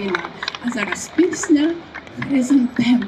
Родина. А зараз пісня хризантеми.